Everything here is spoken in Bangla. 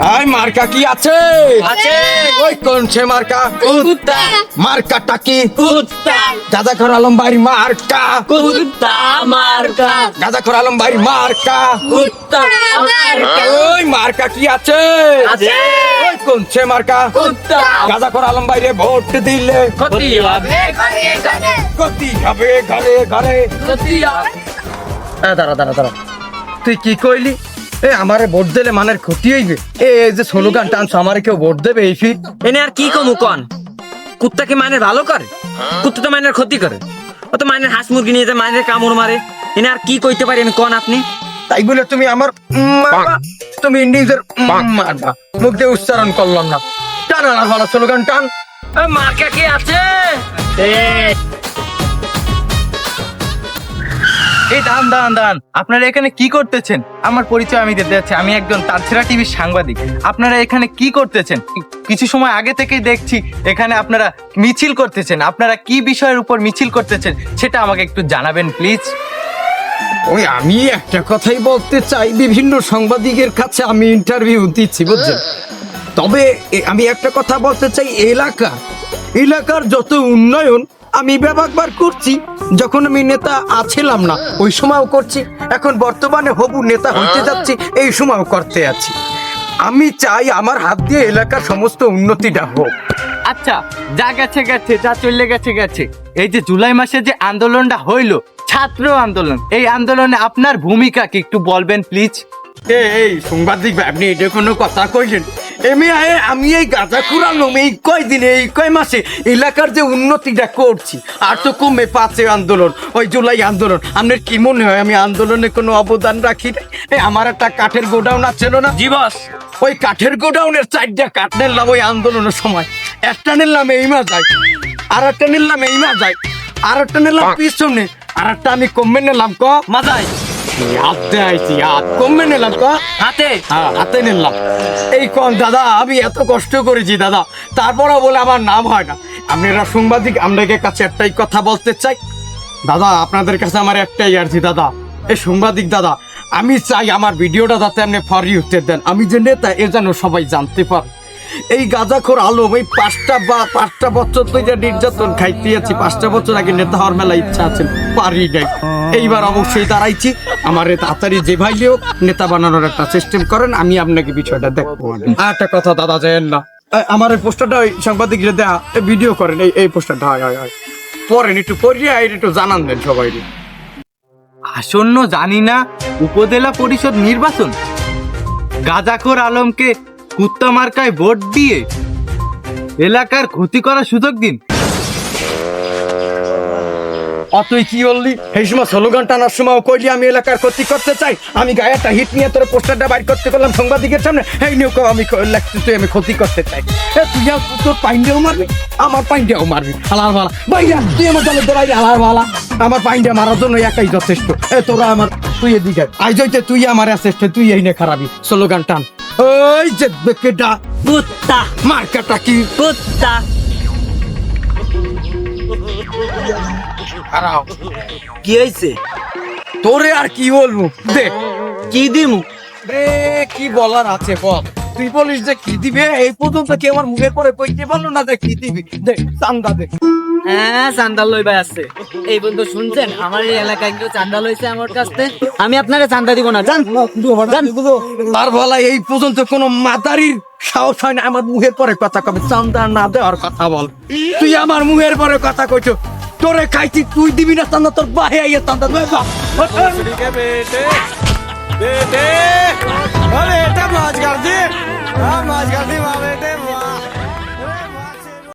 আই মার্কা কি আছে? আছে। ওই কোন সে মার্কা? কুত্তা। মার্কাটা কি? কুত্তা। গাজাখর আলম বাড়ি মার্কা। কুত্তা মার্কা। গাজাখর আলম বাড়ি মার্কা। কুত্তা মার্কা। ওই মার্কা কি আছে? আছে। ওই কোন সে মার্কা? কুত্তা। গাজাখর আলম বাইরে ভোট দিলে। ক্ষতি হবে ক্ষতি হবে। ঘরে ঘরে। ক্ষতি হবে। দাঁড়া দাঁড়া দাঁড়া। তুই কি কইলি? এ আমারে ভোট দিলে মানের ক্ষতি হইবে। এ যে স্লোগান টানছ আমারে কেউ ভোট দেবে এই ফির? এনে আর কি কমু কন? কুত্তা কি মানের ভালো করে? কুত্তা তো মানের ক্ষতি করে। ও তো মানের হাঁস মুরগি নিয়ে যায় মানের কামড় মারে। এনে আর কি কইতে পারি আমি কন আপনি? তাই বলে তুমি আমার তুমি নিজের মারবা মুখ দিয়ে উচ্চারণ করলাম না। টান আর ভালো স্লোগান টান। মার্কা কি আছে? এই দান দান দান আপনারা এখানে কি করতেছেন? আমার পরিচয় আমি দিতে যাচ্ছি। আমি একজন তাছাড়া টিভির সাংবাদিক। আপনারা এখানে কি করতেছেন? কিছু সময় আগে থেকেই দেখছি, এখানে আপনারা মিছিল করতেছেন। আপনারা কি বিষয়ের উপর মিছিল করতেছেন, সেটা আমাকে একটু জানাবেন, প্লিজ। ওই, আমি একটা কথাই বলতে চাই। বিভিন্ন সাংবাদিকের কাছে আমি ইন্টারভিউ দিচ্ছি, বুঝছেন? তবে আমি একটা কথা বলতে চাই। এলাকা, এলাকার যত উন্নয়ন আমি ব্যবহার করছি যখন আমি নেতা আছিলাম না ওই সময়ও করছি। এখন বর্তমানে হবু নেতা হইতে যাচ্ছি এই সময়ও করতে আছি। আমি চাই আমার হাত দিয়ে এলাকার সমস্ত উন্নতিটা হোক। আচ্ছা যা গেছে গেছে যা চলে গেছে গেছে। এই যে জুলাই মাসে যে আন্দোলনটা হইল ছাত্র আন্দোলন এই আন্দোলনে আপনার ভূমিকা কি একটু বলবেন প্লিজ এ, এই সাংবাদিক ভাই, আপনি এটা কোনো কথা কইলেন? এমনি আমি এই গাঁজা খুরালাম এই কয়দিনে এই কয় মাসে এলাকার যে উন্নতিটা করছি আর তো কমে পাচ্ছে আন্দোলন ওই জুলাই আন্দোলন। আপনার কি মনে হয় আমি আন্দোলনে কোনো অবদান রাখি? আমার একটা কাঠের গোডাউন আছিল না? জি বস। ওই কাঠের গোডাউনের চারটা কাঠ নিলাম ওই আন্দোলনের সময়। একটা নিলাম এই মা যায় আর একটা নিলাম এই মা যায় আর একটা নিলাম পিছনে আর একটা আমি কমে নিলাম ক? মাথায় হাতে আইছি হাত কমে নিলাম ক হাতে? হ্যাঁ হাতে নিলাম। এই কোন দাদা আমি এত কষ্ট করেছি দাদা। তারপরও বলে আমার নাম হয় না। আপনারা সাংবাদিক আপনাদের কাছে একটাই কথা বলতে চাই। দাদা আপনাদের কাছে আমার একটাই আর্জি দাদা। এই সাংবাদিক দাদা আমি চাই আমার ভিডিওটা যাতে আপনি ফরি উঠতে দেন। আমি যে নেতা এ যেন সবাই জানতে পার। এই গাঁজাখোর আলম এই পাঁচটা বা পাঁচটা বছর তো যে নির্যাতন খাইতে আছি পাঁচটা বছর আগে নেতা হওয়ার মেলা ইচ্ছা আছে পারি নাই। এইবার অবশ্যই দাঁড়াইছি আমার তাড়াতাড়ি যে ভাই হোক নেতা বানানোর একটা সিস্টেম করেন আমি আপনাকে বিষয়টা দেখব। আর একটা কথা দাদা যেন না? আমার এই পোস্টারটা ওই সাংবাদিকরা দেয়া ভিডিও করেন এই এই পোস্টারটা হয় হয় হয়। পরেন একটু পড়িয়ে একটু জানান দেন সবাই। আসন্ন জানি না উপজেলা পরিষদ নির্বাচন। গাজাখোর আলমকে কুত্তা মার্কায় ভোট দিয়ে এলাকার ক্ষতি করার সুযোগ দিন। অতই কি বললি? এই সময় স্লোগান টানার সময় কইলি আমি এলাকার ক্ষতি করতে চাই। আমি গায়ে একটা হিট নিয়ে তোর পোস্টারটা বাইর করতে পারলাম সাংবাদিকের সামনে। এই নিয়ে কও, আমি লেখছি তুই আমি ক্ষতি করতে চাই। এ, তুই আর তোর পাইন্ডেও মারবি? আমার পাইন্ডেও মারবি। হালার ভালা বাইরা তুই আমার দলের বাইরে হালার ভালা আমার পাইন্ডে মারার জন্য একাই যথেষ্ট। এ, তোরা আমার তুই এদিকে আই যাইতে, তুই আমার আসেষ্ট তুই এই নে খারাপি স্লোগান টান। ওই যে বেকেটা। কুত্তা। মার্কাটা কি? কুত্তা। খারাপ কি হয়েছে তোরে আর কি বলব? দেখ কি দিমু? রে কি বলার আছে বল। তুই বলিস যে কি দিবে? এই পর্যন্ত কি আমার মুখে করে কইতে পারল না যে কি দিবি? দে চান্দা দে। হ্যাঁ চান্দাল আছে। এই বন্ধু শুনছেন? আমার এই এলাকায় কেউ আমার কাছে? আমি আপনাকে চান্দা দিব না। জান তার বলা এই পর্যন্ত কোনো মাতারির সাহস হয় না। আমার মুহের পরে কথা কবে? চান্দা না দেওয়ার কথা বল। তুই আমার মুখের পরে কথা কইছো। তোরে খাইছি তুই দিবি না চান্দা তোর বাহে আইয়া চান্দা। তুই